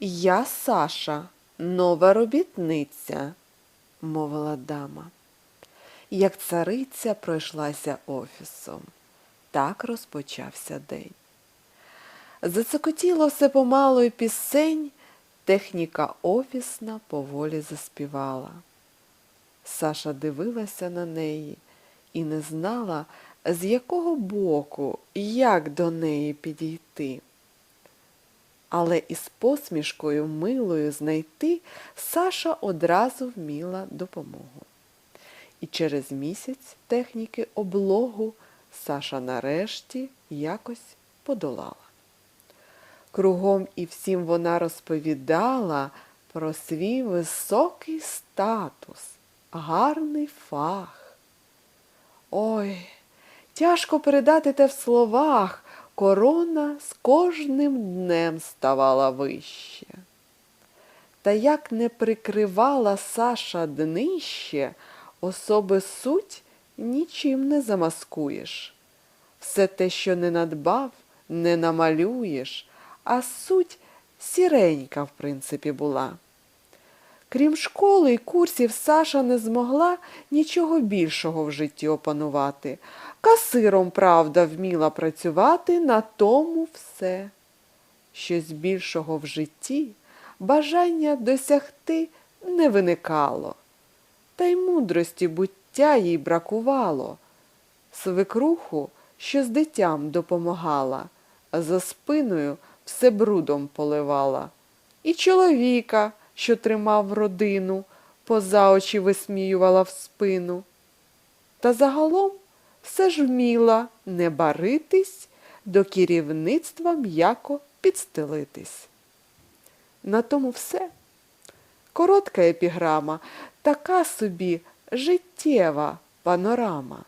Я Саша, нова робітниця, мовила дама. Як цариця пройшлася офісом. Так розпочався день. Зацокотіло все помалу і пісень, техніка офісна поволі заспівала. Саша дивилася на неї і не знала, з якого боку, як до неї підійти. Але із посмішкою милою знайти Саша одразу вміла допомогу. І через місяць техніки облогу Саша нарешті якось подолала. Кругом і всім вона розповідала про свій високий статус, гарний фах. Ой, тяжко передати те в словах, корона з кожним днем ставала вище. Та як не прикривала Саша днище, особи суть нічим не замаскуєш. Все те, що не надбав, не намалюєш, а суть сіренька, в принципі, була. Крім школи й курсів, Саша не змогла нічого більшого в житті опанувати. Касиром, правда, вміла працювати, на тому все. Щось більшого в житті бажання досягти не виникало, та й мудрості буття їй бракувало. Свекруху, що з дитям допомагала, за спиною все брудом поливала. І чоловіка, що тримав родину, поза очі висміювала в спину. Та загалом все ж вміла не баритись, до керівництва м'яко підстелитись. На тому все. Коротка епіграма, така собі життєва панорама.